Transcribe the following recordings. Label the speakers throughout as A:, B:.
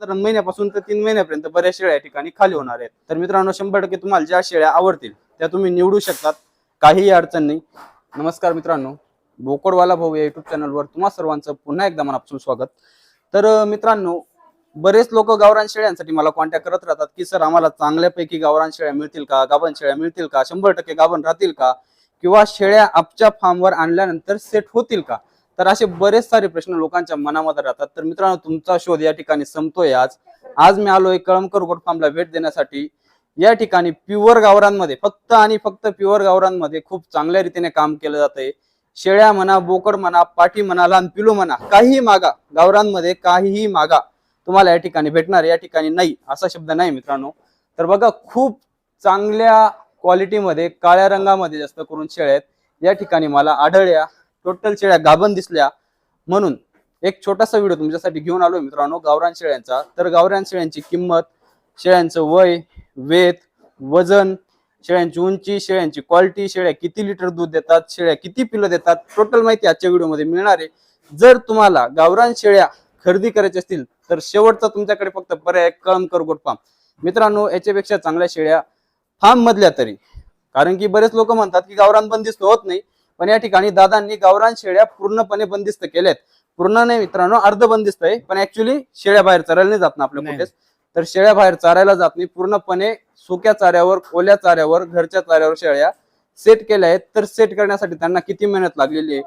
A: साधारण महिन्यापासून तर तीन महिन्यापर्यंत बऱ्याच शेळ्या या ठिकाणी खाली होणार आहेत. तर मित्रांनो शंभर टक्के तुम्हाला ज्या शेळ्या आवडतील त्या तुम्ही निवडू शकतात. काहीही अडचण नाही. नमस्कार मित्रांनो. बोकडवाला भाऊ या युट्यूब चॅनलवर तुम्हा सर्वांचं पुन्हा एकदा मनापासून स्वागत. तर मित्रांनो बरेच लोक गावरान शेळ्यांसाठी मला कॉन्टॅक्ट करत राहतात की सर आम्हाला चांगल्यापैकी गावरान शेळ्या मिळतील का? गाभण शेळ्या मिळतील का? शंभर टक्के गाभण राहतील का? किंवा शेळ्या आपच्या फार्मवर आणल्यानंतर सेट होतील का? तर असे बरेच सारे प्रश्न लोकांच्या मनामध्ये राहतात. तर मित्रांनो तुमचा शोध या ठिकाणी संपतोय आज. आज मी आलोय कळमकर गोट फार्मला भेट देण्यासाठी. या ठिकाणी प्युअर गावरांमध्ये फक्त आणि फक्त प्युअर गावरांमध्ये खूप चांगल्या रीतीने काम केलं जाते शेळ्या म्हणा बोकड म्हणा पाठी म्हणा लहान पिलू म्हणा काहीही मागा. गावरांमध्ये काहीही मागा. तुम्हाला या ठिकाणी भेटणार या ठिकाणी नाही असा शब्द नाही मित्रांनो. तर बघा खूप चांगल्या क्वालिटीमध्ये काळ्या रंगामध्ये जास्त करून शेळ्या आहेत. या ठिकाणी मला आढळल्या टोटल शेळ्या गाभण दिसल्या म्हणून एक छोटासा व्हिडिओ तुमच्यासाठी घेऊन आलो मित्रांनो गावरान शेळ्यांचा. तर गावरान शेळ्यांची किंमत शेळ्यांचं वय वेत वजन शेळ्यांची उंची शेळ्यांची क्वालिटी शेळ्या किती लिटर दूध देतात शेळ्या किती पिलं देतात टोटल माहिती आजच्या व्हिडिओमध्ये मिळणार आहे. जर तुम्हाला गावरान शेळ्या खरेदी करायच्या असतील तर शेवटचा तुमच्याकडे फक्त पर्याय कळमकर करगोट फार्म मित्रांनो याच्यापेक्षा चांगल्या शेळ्या फार्म मधल्या तरी. कारण की बरेच लोक म्हणतात की गावरान बंदिस्त होत नाही. पण या ठिकाणी दादांनी गावरान शेळ्या पूर्णपणे बंदिस्त केल्यात पूर्ण नाही मित्रांनो अर्ध बंदिस्त आहे पण ऍक्च्युली शेळ्या बाहेर चरायला नाही जात ना आपल्या. कुठेच. तर शेळ्या बाहेर चारायला जात नाही पूर्णपणे सुक्या चाऱ्यावर ओल्या चाऱ्यावर घरच्या चाऱ्यावर शेळ्या सेट केल्या आहेत. तर सेट करण्यासाठी त्यांना किती मेहनत लागलेली आहे?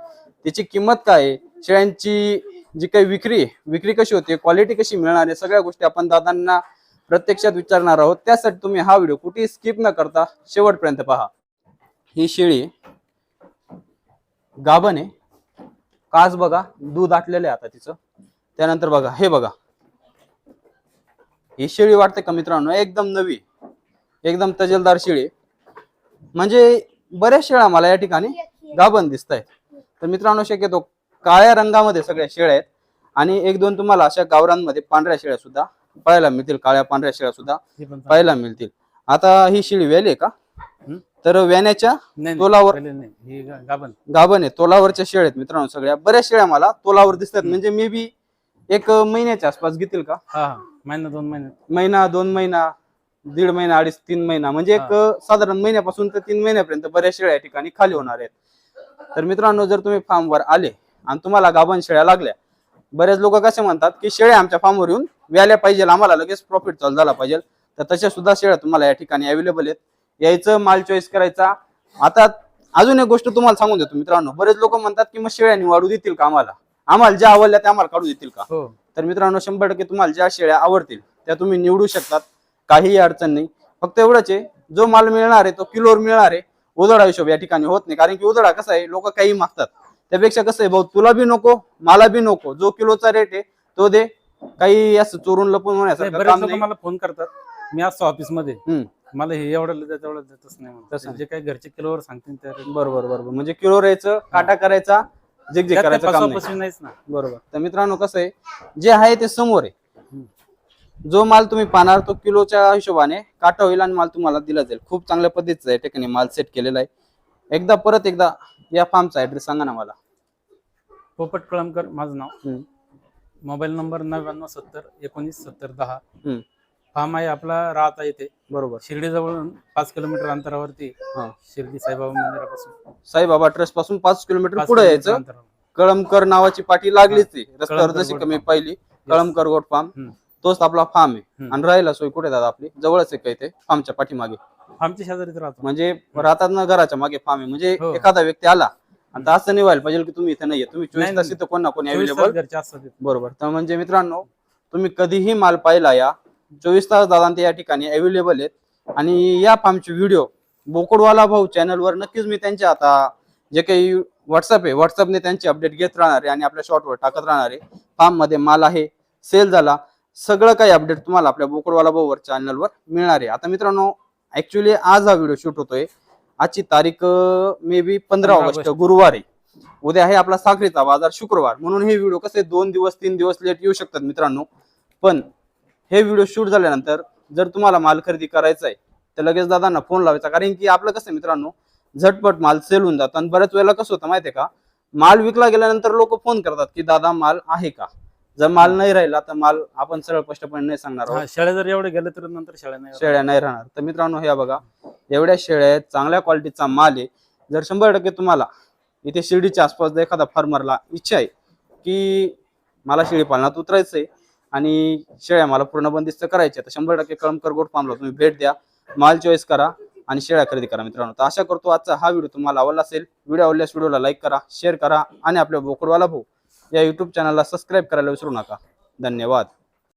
A: त्याची किंमत काय आहे? शेळ्यांची जी काही विक्री आहे विक्री कशी होते क्वालिटी कशी मिळणार आहे सगळ्या गोष्टी आपण दादांना प्रत्यक्षात विचारणार आहोत. त्यासाठी तुम्ही हा व्हिडिओ कुठेही स्किप न करता शेवटपर्यंत पहा. ही शेळी गाभण आहे. काच बघा दूध आटलेलं आहे आता तिचं. त्यानंतर बघा हे बघा. ही शेळी वाटते का मित्रांनो? एकदम नवी एकदम तजेलदार शेळी म्हणजे बऱ्याच शेळ्या मला या ठिकाणी गाभण दिसत आहेत तर मित्रांनो शक्यतो काळ्या रंगामध्ये सगळ्या शेळ्या आहेत. आणि एक दोन तुम्हाला अशा गावरांमध्ये पांढऱ्या शेळ्या सुद्धा पाहायला मिळतील काळ्या पांढऱ्या शेळ्या सुद्धा. पाहायला मिळतील. आता ही शेळी वेल आहे का? तर व्याण्याच्या तोलावर-
B: नाही. गाभण.
A: गाभण आहे. तोलावरच्या शेळ्या आहेत मित्रांनो सगळ्या. बऱ्याच शेळ्या मला तोलावर दिसतात. म्हणजे मे बी एक महिन्याच्या आसपास घेतील का?
B: हा हा. महिना दोन महिने.
A: महिना दोन महिना दीड महिना अडीच तीन महिना. म्हणजे एक साधारण महिन्यापासून तर तीन महिन्यापर्यंत बऱ्याच शेळ्या या ठिकाणी खाली होणार आहेत. तर मित्रांनो जर तुम्ही फार्मवर आले आणि तुम्हाला गाभण शेळ्या लागल्या बरेच लोक कसे म्हणतात की शेळ्या आमच्या फार्मवर येऊन व्याल्या पाहिजे आम्हाला लगेच प्रॉफिट चालू झाला पाहिजे. तर तशा सुद्धा शेळ्या तुम्हाला या ठिकाणी अवेलेबल आहेत. यायचं माल चॉईस करायचा. आता अजून एक गोष्ट तुम्हाला सांगून देतो मित्रांनो. बरेच लोक म्हणतात की मग शेळ्या निवाडू देतील का आम्हाला? आम्हाला ज्या आवडल्या त्या आम्हाला काढू देतील का?
B: हो.
A: तर मित्रांनो शंभर टक्के तुम्हाला ज्या शेळ्या आवडतील त्या तुम्ही निवडू शकतात. काहीही अडचण नाही. फक्त एवढंच आहे जो माल मिळणार आहे तो किलोवर मिळणार आहे उदळा हिशोब या ठिकाणी होत नाही. कारण की उदळा कसा आहे लोक काही मागतात. त्यापेक्षा कसं आहे भाऊ तुला बी नको मला बी नको. जो किलोचा रेट आहे तो दे. काही असं चोरून लपून
B: नाही मला फोन करतात. मी असतो ऑफिसमध्ये.
A: हम्म.
B: मला हे एवढं देत तेवढं देतच नाही म्हणतात.
A: तसं
B: जे काही घरचे किलोवर सांगतील त्या rate-
A: बरोबर बरोबर. म्हणजे किलो राहायचं काटा करायचा जे जे
B: त्यात
A: करायचं काम नाही.
B: फसवाफसवी नाहीच ना.
A: बरोबर. तर मित्रांनो कसं आहे जे आहे ते समोर आहे. जो माल तुम्ही पाहणार तो किलोच्या हिशोबाने काटा होईल आणि माल तुम्हाला दिला जाईल. खूप चांगल्या पद्धतीचा या ठिकाणी माल सेट केलेला आहे. एकदा परत एकदा या फार्मचा ऍड्रेस सांगा ना मला.
B: पोपट कळमकर माझं नाव.
A: हम्म,
B: मोबाईल नंबर नव्याण्णव सत्तर एकोणीस सत्तर दहा.
A: हम्म,
B: फार्म आहे आपला राहता येते
A: बरोबर.
B: शिर्डीजवळ पाच किलोमीटर अंतरावरती
A: हा.
B: शिर्डी साईबाबा मंदिरापासून.
A: साईबाबा ट्रस्टपासून पाच किलोमीटर
B: पाच
A: पुढे
B: किलोमीटर
A: यायचं.
B: अंतरावर.
A: कळमकर नावाची पाठी लागलीच आहे. रस्त्यावर
B: कळमकर
A: जशी कमी
B: farm.
A: पाहिली कळमकर गोट फार्म.
B: हम्म.
A: तोच आपला फार्म आहे.
B: हम्म.
A: आणि राहिला सोय कुठे दादा आपली? जवळच आहे काही ते फार्मच्या पाठीमागे.
B: आमच्या शेजारीच राहतो.
A: म्हणजे राहतात ना घराच्या मागे फार्म आहे. म्हणजे
B: हो.
A: एखादा व्यक्ती आला आणि तर असं नाही व्हायला पाहिजे की तुम्ही इथे नाहीये. तुम्ही चोवीस
B: नाही,
A: तास. इथं कोण ना कोणी
B: चोवीस तास
A: अवेलेबल
B: घरचे असतात तिथे.
A: बरोबर. तर म्हणजे मित्रांनो तुम्ही कधीही माल पाहिला या चोवीस तास दादा ते या ठिकाणी अवेलेबल आहेत. आणि या फार्मचे व्हिडिओ बोकडवाला भाऊ चॅनलवर नक्कीच मी त्यांच्या आता जे काही व्हॉट्सअप आहे व्हॉट्सअपने त्यांची अपडेट घेत राहणार आहे आणि आपल्या शॉर्टवर टाकत राहणार आहे. फार्ममध्ये माल आहे सेल झाला. सगळं काही अपडेट तुम्हाला आपल्या बोकडवाला भाऊवर चॅनलवर मिळणार आहे. आता मित्रांनो ऍक्च्युली आज हा व्हिडिओ शूट होतोय. आजची तारीख मे बी पंधरा
B: 15
A: ऑगस्ट
B: ऑगस्ट.
A: गुरुवार आहे. उद्या आहे आपला साखरेचा बाजार शुक्रवार. म्हणून हे व्हिडिओ कसे दोन दिवस तीन दिवस लेट येऊ शकतात मित्रांनो. पण हे व्हिडिओ शूट झाल्यानंतर जर तुम्हाला माल खरेदी करायचा आहे तर लगेच दादांना फोन लावायचा. कारण की आपलं कसं मित्रांनो झटपट माल सेल होऊन जातं. आणि बऱ्याच वेळेला कसं होतं माहितीये का माल विकला गेल्यानंतर लोक फोन करतात की दादा माल आहे का? जर माल नाही राहिला तर माल आपण सरळ स्पष्टपणे नाही सांगणार आहोत.
B: हा शेळ्या जर एवढे गेले तर नंतर शेळ्या नाही राहणार.
A: शेळ्या नाही राहणार. तर मित्रांनो हे बघा एवढ्या शेळ्या आहेत चांगल्या क्वालिटीचा माल आहे. जर शंभर टक्के तुम्हाला इथे शिर्डीच्या आसपास जर एखादा फार्मरला इच्छा आहे की मला शेळी पालनात उतरायचंय आणि शेळ्या मला पूर्ण बंदिस्त करायच्या तर शंभर टक्के कळमकर गोट फार्मला तुम्ही भेट द्या. माल चॉईस करा आणि शेळ्या खरेदी करा मित्रांनो. तर आशा करतो आजचा हा व्हिडिओ तुम्हाला आवडला असेल. व्हिडिओ आवडल्यास व्हिडिओला लाईक करा शेअर करा आणि आपल्या बोकडवाला भाऊ या युट्यूब चॅनलला सबस्क्राईब करायला विसरू नका. धन्यवाद.